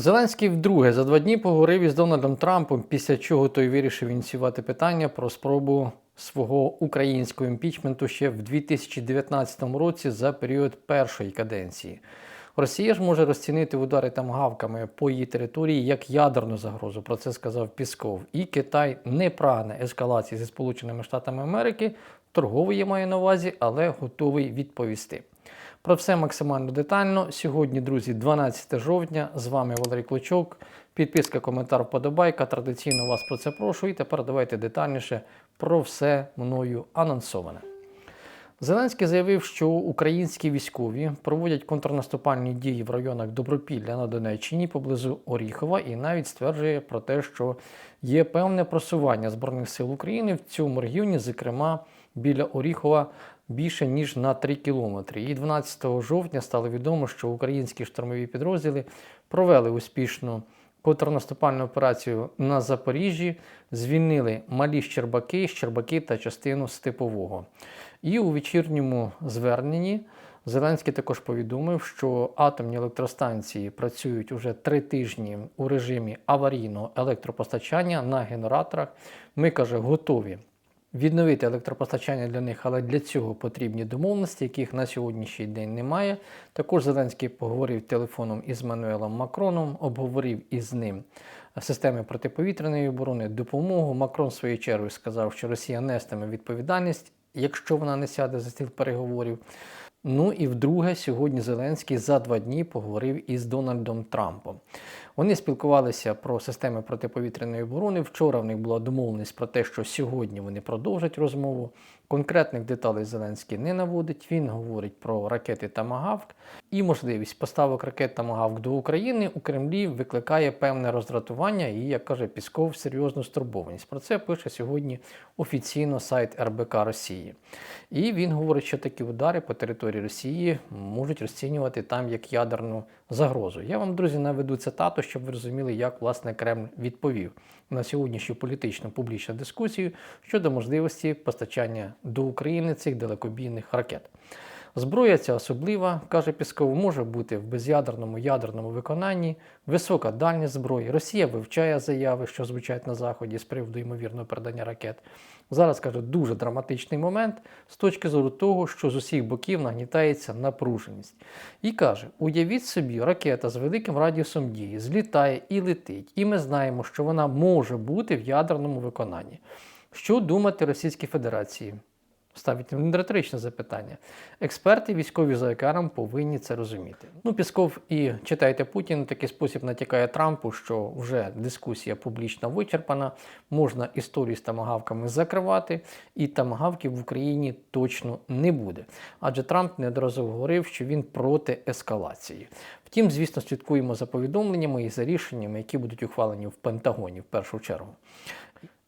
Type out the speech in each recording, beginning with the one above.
Зеленський вдруге за два дні поговорив із Дональдом Трампом, після чого той вирішив ініціювати питання про спробу свого українського імпічменту ще в 2019 році за період першої каденції. Росія ж може розцінити удари тамгавками по її території як ядерну загрозу. Про це сказав Пісков. І Китай не прагне ескалації зі Сполученими Штатами Америки. Торговий я маю на увазі, але готовий відповісти. Про все максимально детально. Сьогодні, друзі, 12 жовтня. З вами Валерій Клочок. Підписка, коментар, вподобайка. Традиційно вас про це прошу. І тепер давайте детальніше про все мною анонсоване. Зеленський заявив, що українські військові проводять контрнаступальні дії в районах Добропілля на Донеччині поблизу Оріхова, і навіть стверджує про те, що є певне просування збройних сил України в цьому регіоні, зокрема біля Оріхова, більше ніж на 3 кілометри. І 12 жовтня стало відомо, що українські штурмові підрозділи провели успішну контрнаступальну операцію на Запоріжжі, звільнили малі Щербаки, Щербаки та частину Степового. І у вечірньому зверненні Зеленський також повідомив, що атомні електростанції працюють уже три тижні у режимі аварійного електропостачання на генераторах. Ми каже, готові відновити електропостачання для них, але для цього потрібні домовленості, яких на сьогоднішній день немає. Також Зеленський поговорив телефоном із Мануелом Макроном, обговорив із ним системи протиповітряної оборони, допомогу. Макрон, в свою чергу, сказав, що Росія нестиме відповідальність, якщо вона не сяде за стіл переговорів. Ну і вдруге, сьогодні Зеленський за два дні поговорив із Дональдом Трампом. Вони спілкувалися про системи протиповітряної оборони. Вчора в них була домовленість про те, що сьогодні вони продовжать розмову. Конкретних деталей Зеленський не наводить. Він говорить про ракети Тамагавк і можливість поставок ракет Тамагавк до України у Кремлі викликає певне роздратування і, як каже Пісков, серйозну стурбованість. Про це пише сьогодні офіційно сайт РБК Росії. І він говорить, що такі удари по території Росії можуть розцінювати там як ядерну загрозу. Я вам, друзі, наведу цитату, щоб ви розуміли, як власне Кремль відповів на сьогоднішню політичну публічну дискусію щодо можливості постачання до України цих далекобійних ракет. Зброя ця особлива, каже Пісков, може бути в без'ядерному ядерному виконанні, висока дальність зброї. Росія вивчає заяви, що звучать на Заході з приводу ймовірного передання ракет. Зараз каже, дуже драматичний момент з точки зору того, що з усіх боків нагнітається напруженість. І каже: уявіть собі, ракета з великим радіусом дії злітає і летить, і ми знаємо, що вона може бути в ядерному виконанні. Що думати Російській Федерації? Ставить він риторичне запитання. Експерти військові за екаром повинні це розуміти. Ну, Пісков і читайте Путін такий спосіб натякає Трампу, що вже дискусія публічно вичерпана, можна історію з тамагавками закривати, і тамагавків в Україні точно не буде. Адже Трамп неодноразово говорив, що він проти ескалації. Втім, звісно, слідкуємо за повідомленнями і за рішеннями, які будуть ухвалені в Пентагоні в першу чергу.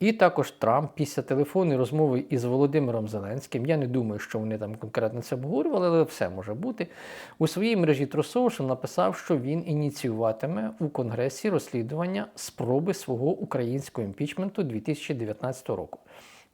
І також Трамп після телефонної розмови із Володимиром Зеленським. Я не думаю, що вони там конкретно це обговорювали, але все може бути. У своїй мережі True написав, що він ініціюватиме у Конгресі розслідування спроби свого українського імпічменту 2019 року.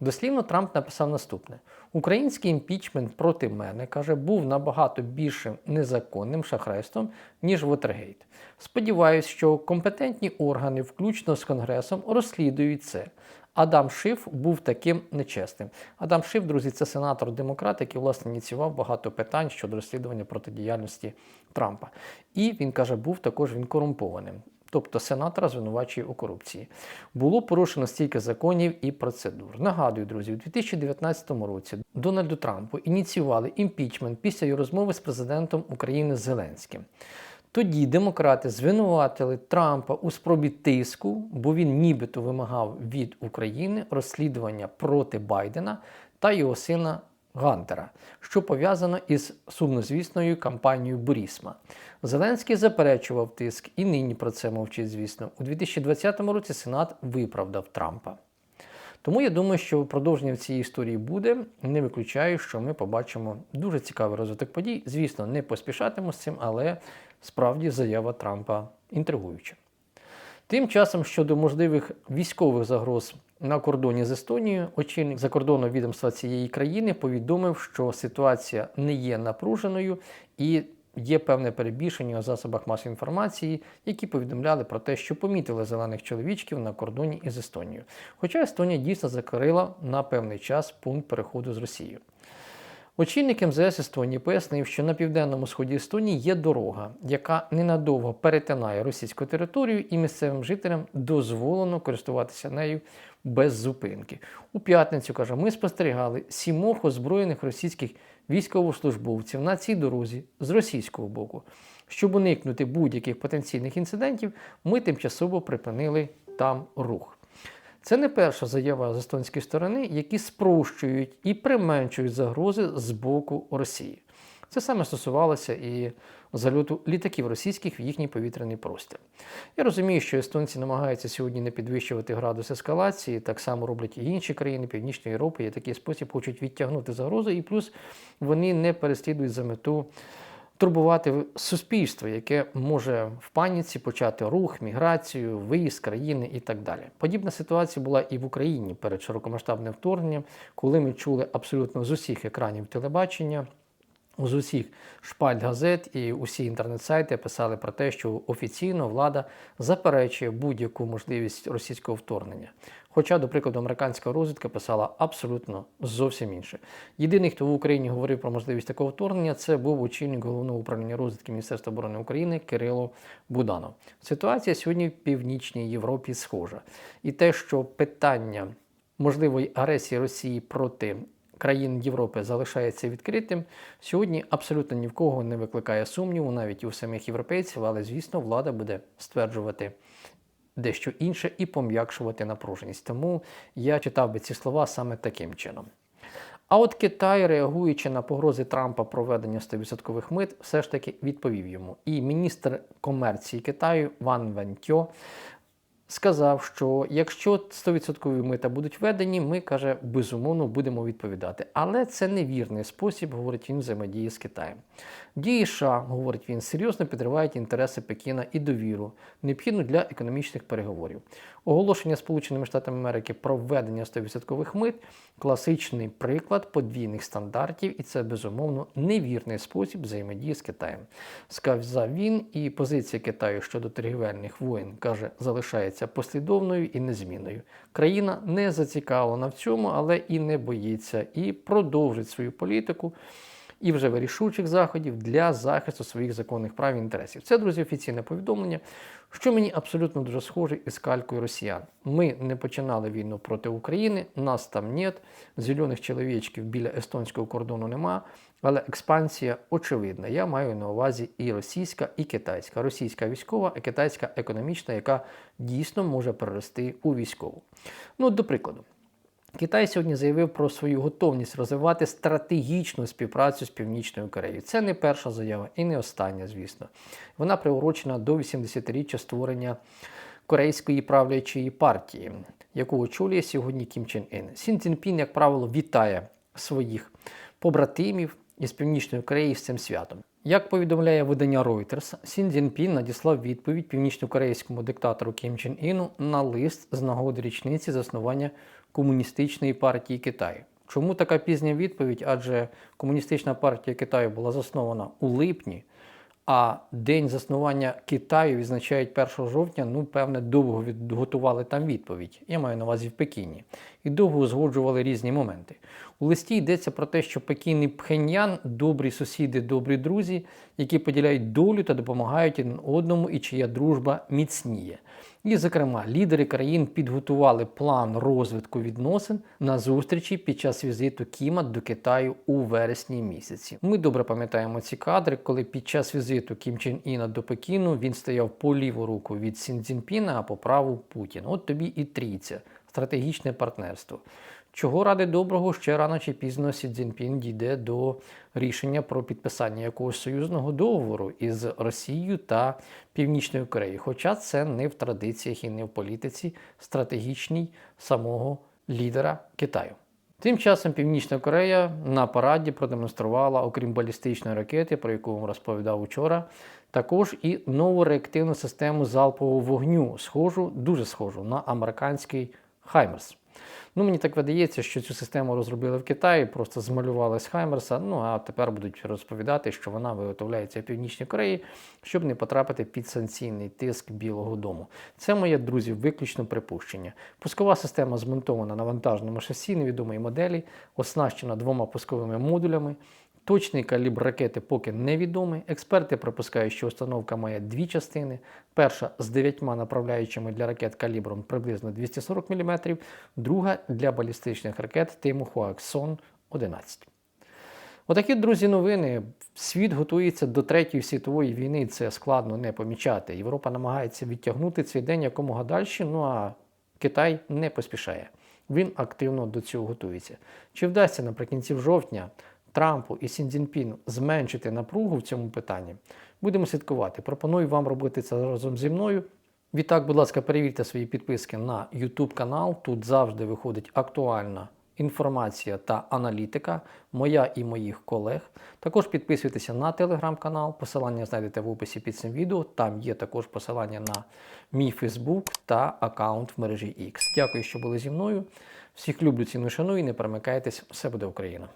Дослівно Трамп написав наступне: Український імпічмент проти мене каже, був набагато більшим незаконним шахрайством, ніж Вотергейт. Сподіваюсь, що компетентні органи, включно з Конгресом, розслідують це. Адам Шиф був таким нечесним. Адам Шиф, друзі, це сенатор-демократ, який власне ініціював багато питань щодо розслідування протидіяльності Трампа. І він каже, був також він корумпованим. Тобто сенатора звинувачує у корупції. Було порушено стільки законів і процедур. Нагадую, друзі, у 2019 році Дональду Трампу ініціювали імпічмент після його розмови з президентом України Зеленським. Тоді демократи звинуватили Трампа у спробі тиску, бо він нібито вимагав від України розслідування проти Байдена та його сина Гантера, що пов'язано із сумнозвісною кампанією Бурісма. Зеленський заперечував тиск і нині про це мовчить, звісно. У 2020 році Сенат виправдав Трампа. Тому я думаю, що продовження цієї історії буде. Не виключаю, що ми побачимо дуже цікавий розвиток подій. Звісно, не поспішатиму з цим, але справді заява Трампа інтригуюча. Тим часом щодо можливих військових загроз на кордоні з Естонією, очільник закордонного відомства цієї країни повідомив, що ситуація не є напруженою і є певне перебільшення у засобах масової інформації, які повідомляли про те, що помітили зелених чоловічків на кордоні із Естонією. Хоча Естонія дійсно закрила на певний час пункт переходу з Росією. Очільник МЗС Естонії пояснив, що на південному сході Естонії є дорога, яка ненадовго перетинає російську територію, і місцевим жителям дозволено користуватися нею без зупинки. У п'ятницю каже, ми спостерігали сімох озброєних російських військовослужбовців на цій дорозі з російського боку. Щоб уникнути будь-яких потенційних інцидентів, ми тимчасово припинили там рух. Це не перша заява з естонської сторони, які спрощують і применшують загрози з боку Росії. Це саме стосувалося і зальоту літаків російських в їхній повітряний простір. Я розумію, що естонці намагаються сьогодні не підвищувати градус ескалації, так само роблять і інші країни Північної Європи, і такий спосіб хочуть відтягнути загрозу, і плюс вони не переслідують за мету турбувати суспільство, яке може в паніці почати рух, міграцію, виїзд країни і так далі. Подібна ситуація була і в Україні перед широкомасштабним вторгненням, коли ми чули абсолютно з усіх екранів телебачення. З усіх шпальт газет і усі інтернет-сайти писали про те, що офіційно влада заперечує будь-яку можливість російського вторгнення. Хоча, до прикладу, американська розвідка писала абсолютно зовсім інше. Єдиний, хто в Україні говорив про можливість такого вторгнення, це був очільник головного управління розвідки Міністерства оборони України Кирило Буданов. Ситуація сьогодні в північній Європі схожа. І те, що питання можливої агресії Росії проти країн Європи залишається відкритим, сьогодні абсолютно ні в кого не викликає сумніву, навіть у самих європейців, але звісно, влада буде стверджувати дещо інше і пом'якшувати напруженість. Тому я читав би ці слова саме таким чином. А от Китай, реагуючи на погрози Трампа проведення 100% мит, все ж таки відповів йому. І міністр комерції Китаю Ван Вентьо сказав, що якщо 100% мита будуть введені, ми каже, безумовно будемо відповідати. Але це невірний спосіб, говорить він, взаємодії з Китаєм. Дії США, говорить він, серйозно підривають інтереси Пекіна і довіру, необхідну для економічних переговорів. Оголошення Сполученими Штатами Америки про введення 100% мит класичний приклад подвійних стандартів, і це безумовно невірний спосіб взаємодії з Китаєм. Сказав він, і позиція Китаю щодо торгівельних воєн каже, залишається послідовною і незмінною. Країна не зацікавлена в цьому, але і не боїться, і продовжить свою політику і вже вирішучих заходів для захисту своїх законних прав і інтересів. Це, друзі, офіційне повідомлення, що мені абсолютно дуже схоже із калькою росіян. Ми не починали війну проти України, нас там нет, зелених чоловічків біля естонського кордону нема. Але експансія очевидна. Я маю на увазі і російська, і китайська. Російська військова, а китайська економічна, яка дійсно може перерости у військову. Ну, до прикладу. Китай сьогодні заявив про свою готовність розвивати стратегічну співпрацю з Північною Кореєю. Це не перша заява і не остання, звісно. Вона приурочена до 80-річчя створення корейської правлячої партії, яку очолює сьогодні Кім Чен Ін. Сін Цзіньпін, як правило, вітає своїх побратимів із Північної Кореї з цим святом. Як повідомляє видання Reuters, Сін Цзіньпін надіслав відповідь північнокорейському диктатору Кім Чен Іну на лист з нагоди річниці заснування Комуністичної партії Китаю. Чому така пізня відповідь? Адже Комуністична партія Китаю була заснована у липні, а день заснування Китаю відзначають 1 жовтня. Ну, певне, довго готували там відповідь. Я маю на увазі в Пекіні. І довго узгоджували різні моменти. У листі йдеться про те, що Пекін і Пхеньян добрі сусіди, добрі друзі, які поділяють долю та допомагають один одному, і чия дружба міцніє. І, зокрема, лідери країн підготували план розвитку відносин на зустрічі під час візиту Кіма до Китаю у вересні місяці. Ми добре пам'ятаємо ці кадри, коли під час візиту Кім Чен Іна до Пекіну він стояв по ліву руку від Сін Цзіньпіна, а по праву Путін. От тобі і трійця, стратегічне партнерство. Чого ради доброго, ще рано чи пізно Сі Цзіньпін дійде до рішення про підписання якогось союзного договору із Росією та Північною Кореєю. Хоча це не в традиціях і не в політиці стратегічній самого лідера Китаю. Тим часом Північна Корея на параді продемонструвала, окрім балістичної ракети, про яку вам розповідав учора, також і нову реактивну систему залпового вогню, схожу, дуже схожу на американський Хаймерс. Ну, мені так видається, що цю систему розробили в Китаї, просто змалювали з Хаймерса. Ну а тепер будуть розповідати, що вона виготовляється в Північній Кореї, щоб не потрапити під санкційний тиск Білого Дому. Це моє друзі, виключно припущення. Пускова система змонтована на вантажному шасі невідомої моделі, оснащена двома пусковими модулями. Точний калібр ракети поки невідомий. Експерти припускають, що установка має дві частини. Перша з дев'ятьма направляючими для ракет калібром приблизно 240 мм, друга для балістичних ракет Хуаксон 11. Отакі, друзі, новини. Світ готується до Третьої світової війни. Це складно не помічати. Європа намагається відтягнути цей день якомога далі. Ну а Китай не поспішає. Він активно до цього готується. Чи вдасться наприкінці жовтня Трампу і Сін Цзіньпіну зменшити напругу в цьому питанні? Будемо слідкувати. Пропоную вам робити це разом зі мною. Відтак, будь ласка, перевірте свої підписки на YouTube канал. Тут завжди виходить актуальна інформація та аналітика, моя і моїх колег. Також підписуйтеся на телеграм-канал. Посилання знайдете в описі під цим відео. Там є також посилання на мій Фейсбук та аккаунт в мережі X. Дякую, що були зі мною. Всіх люблю, ціную, шаную і не перемикайтесь. Все буде Україна!